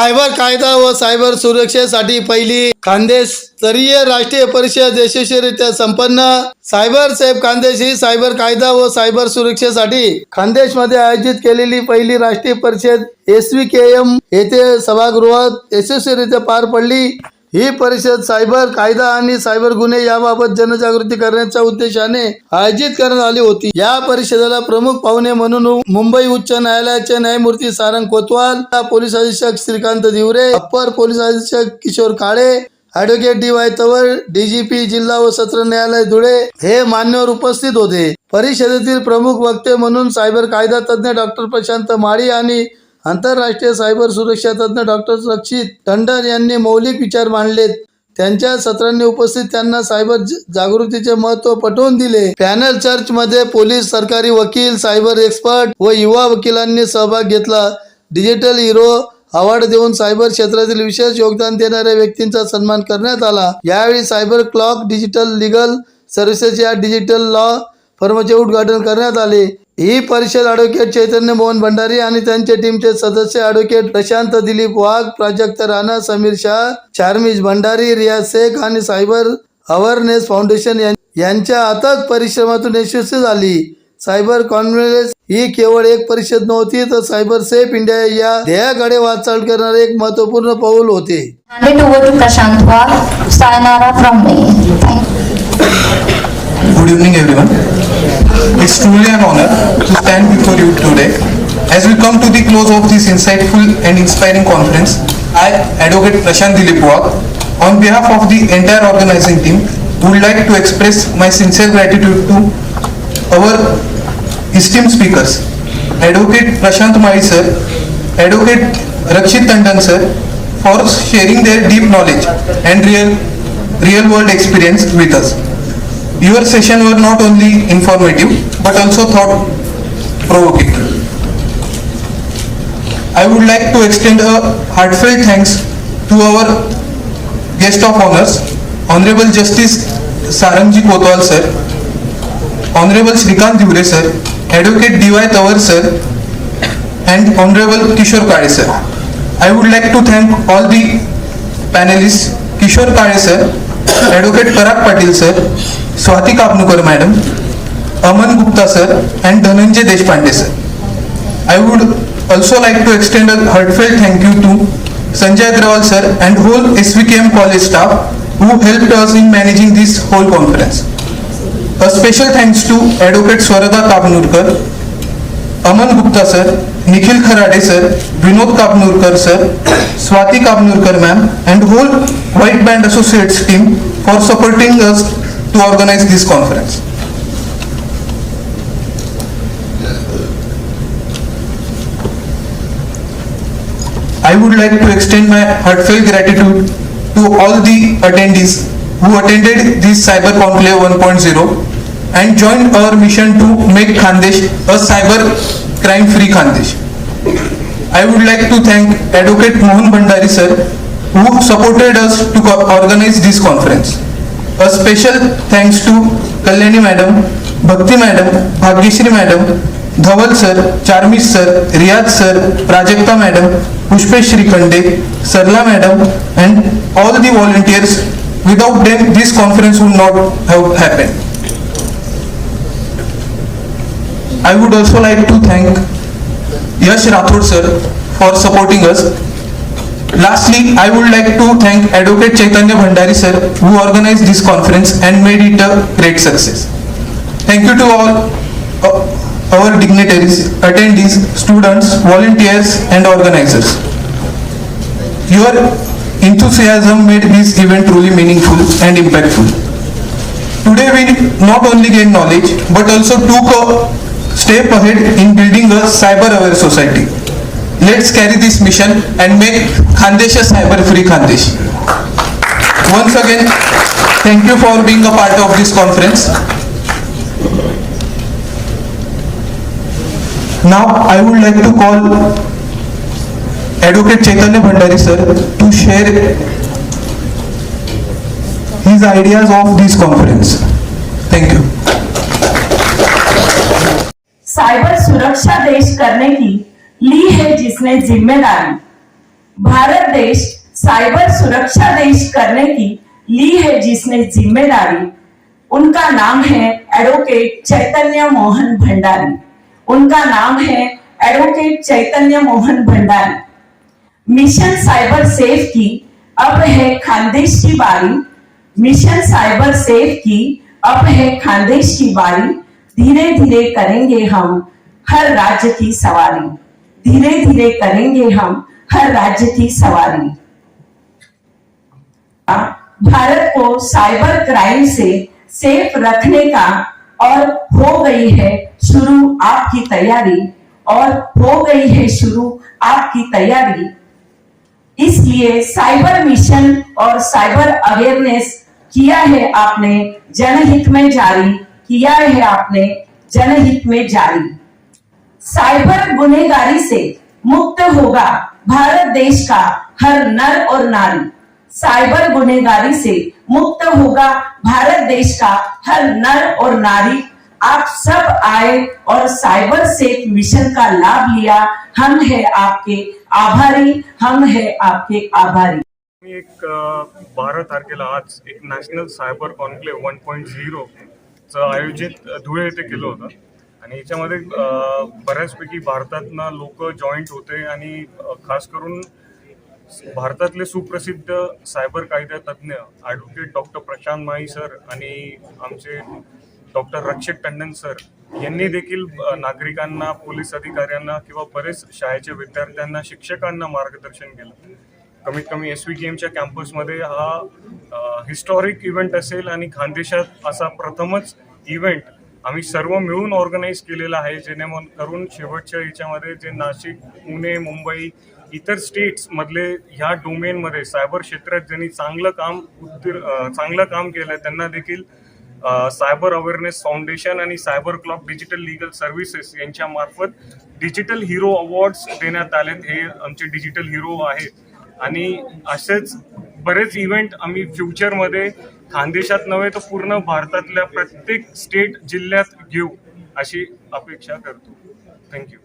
Cyber कायदा व cyber सुरक्षेसाठी पहिली खानदेश स्तरीय राष्ट्रीय परिषद यशस्वीरित्या संपन्न. सायबर सेफ खानदेश ही सायबर कायदा व सायबर सुरक्षेसाठी खानदेशमध्ये आयोजित केलेली पहिली राष्ट्रीय परिषद एस व्ही के एम येथे सभागृहात यशस्वीरित्या पार पडली. ही परिषद सायबर कायदा आणि सायबर गुन्हे याबाबत जनजागृती करण्याच्या उद्देशाने आयोजित करण्यात आली होती. या परिषदेला प्रमुख पाहुणे म्हणून मुंबई उच्च न्यायालयाचे न्यायमूर्ती सारंग कोतवाल पोलीस अधीक्षक श्रीकांत दिवरे अप्पर पोलीस अधीक्षक Kishor Kale advocate D Y Tawar DGP जिल्हा व सत्र न्यायालय धुळे हे मान्यवर उपस्थित होते. परिषदेतील प्रमुख वक्ते म्हणून सायबर कायदा तज्ज्ञ डॉक्टर प्रशांत माळी आणि आंतरराष्ट्रीय सायबर सुरक्षा तज्ज्ञ डॉक्टर रक्षित टंडन यांनी मौलिक विचार मांडलेत. त्यांच्या सत्रांनी उपस्थित त्यांना सायबर जागृतीचे महत्त्व पटवून दिले. पॅनल चर्च मध्ये पोलीस सरकारी वकील सायबर एक्सपर्ट व युवा वकिलांनी सहभाग घेतला. डिजिटल हिरो अवॉर्ड देऊन सायबर क्षेत्रातील विशेष योगदान देणाऱ्या व्यक्तींचा सन्मान करण्यात आला. यावेळी cyber clock digital legal services या डिजिटल लॉ फर्मचे उद्घाटन करण्यात आले. ही परिषद ॲडव्होकेट चैतन्य मोहन भंडारी आणि त्यांच्या टीमचे सदस्य ॲडव्होकेट प्रशांत दिलीप वाघ प्राजक्त राणा समीर शाह चार्मिज भंडारी रियाज शेख आणि सायबर अवेअरनेस फाउंडेशन यांच्या अथक परिश्रमातून यशस्वी झाली. सायबर कॉन्फरन्स ही केवळ एक परिषद नव्हती तर सायबर सेफ इंडिया या ध्येयाकडे वाटचाल करणारे एक महत्त्वपूर्ण पाऊल होते. Hand it over to It's truly an honor to stand before you today. As we come to the close of this insightful and inspiring conference, I, Advocate Prashant Dilipwag, on behalf of the entire organizing team, would like to express my sincere gratitude to our esteemed speakers, Advocate Prashant Mali sir, Advocate Rakshit Tandon sir, for sharing their deep knowledge and real, real world experience with us. Your session were not only informative but also thought provoking. I would like to extend a heartfelt thanks to our guest of honors, Honorable Justice Sarangji Kotwal sir, Honorable Shrikant Divre sir, Advocate D.Y. Tawar sir, and Honorable Kishore Kade sir. I would like to thank all the panelists, Kishore Kade sir, Advocate Parag Patil sir, Swati Kapnukar madam, Aman Gupta sir, and Dhananjay Deshpande sir. I would also like to extend a heartfelt thank you to Sanjay Agrawal sir and whole SVKM college staff who helped us in managing this whole conference. A special thanks to Advocate Swarada Kapnurkar, Aman Gupta sir, Nikhil Kharade sir, Vinod Kapnurkar sir, Swati Kapnurkar ma'am and whole White Band Associates team for supporting us to organise this conference. I would like to extend my heartfelt gratitude to all the attendees who attended this Cyber Conclave 1.0 and joined our mission to make Khandesh a cyber crime-free Khandesh. I would like to thank Advocate Mohan Bhandari sir who supported us to co- organize this conference. A special thanks to Kalyani madam, Bhakti madam, Bhagyashri madam, Dhaval sir, Charmis sir, Riyad sir, Prajakta madam, Pushpesh Shrikande, Sarla madam and all the volunteers. Without them, this conference would not have happened. I would also like to thank Yash Rathod sir for supporting us. Lastly, I would like to thank Advocate Chaitanya Bhandari sir who organized this conference and made it a great success. Thank you to all uh, our dignitaries, attendees, students, volunteers and organizers. Your enthusiasm made this event truly meaningful and impactful. Today we not only gained knowledge but also took a step ahead in building a cyber aware society. Let's carry this mission and make Khandesh a cyber free Khandesh. Once again, thank you for being a part of this conference. Now I would like to call Advocate Chaitanya Bhandari sir to share his ideas of this conference. सुरक्षा देश करने की ली है जिसने ज़िम्मेदारी। भारत देश cyber सुरक्षा देश करने की ली है जिसने ज़िम्मेदारी। उनका नाम है एडवोकेट चैतन्य मोहन भंडारी। उनका नाम है advocate Chaitanya Mohan Bhandari. Mission cyber safe की अब है खानदेश की बारी। मिशन साइबर सेफ़ की अब है खानदेश की बारी। धीरे धीरे करेंगे हम हर राज्य की सवारी। धीरे धीरे करेंगे हम हर राज्य की सवारी। भारत को साइबर क्राइम से सेफ़ रखने का और हो गई है शुरू आपकी तैयारी और हो गई है शुरू आपकी तैयारी। इसलिए साइबर मिशन और साइबर अवेयरनेस किया है आपने, जनहित में जारी, किया है आपने, जनहित में जारी। साइबर गुनेगारी से मुक्त होगा भारत देश का हर नर और नारी। साइबर गुनेगारी से मुक्त होगा भारत देश का हर नर और नारी। आप सब आए और साइबर सेफ मिशन का लाभ लिया। हम है आपके आभारी हम है आपके आभारी। मी एक बारा तारखेला आज एक national cyber conclave one point zero आयोजित धुळे येथे केलं होतं. आणि याच्यामध्ये बऱ्याचपैकी भारतातनं लोक जॉईंट होते आणि खास करून भारतातले सुप्रसिद्ध सायबर कायदा तज्ज्ञ advocate doctor Prashant my sir आणि आमचे डॉक्टर रक्षक टंडन सर यांनी देखील नागरिकांना पोलीस अधिकाऱ्यांना किंवा बरेच शाळेच्या विद्यार्थ्यांना शिक्षकांना मार्गदर्शन केलं. कमीत कमी एस व्ही एमच्या कॅम्पसमध्ये हा हिस्टॉरिक इव्हेंट असेल आणि खानदेशात असा प्रथमच इव्हेंट आम्ही सर्व मिळून ऑर्गनाईज केलेलं आहे जेणेकरून शेवटच्या याच्यामध्ये जे नाशिक पुणे मुंबई इतर स्टेट्स मधले ह्या डोमेनमध्ये सायबर क्षेत्रात ज्यांनी चांगलं काम उत्तीर चांगलं काम केलं त्यांना देखील सायबर अवेअरनेस फाउंडेशन आणि cyber clock digital legal services यांच्या मार्फत डिजिटल हिरो अवॉर्ड्स देण्यात आलेत. हे आमचे डिजिटल हिरो आहेत. आणि असेच बरेच इव्हेंट आम्ही फ्युचरमध्ये खानदेशात नव्हे तर पूर्ण भारतातल्या प्रत्येक स्टेट जिल्ह्यात घेऊ अशी अपेक्षा करतो. थँक्यू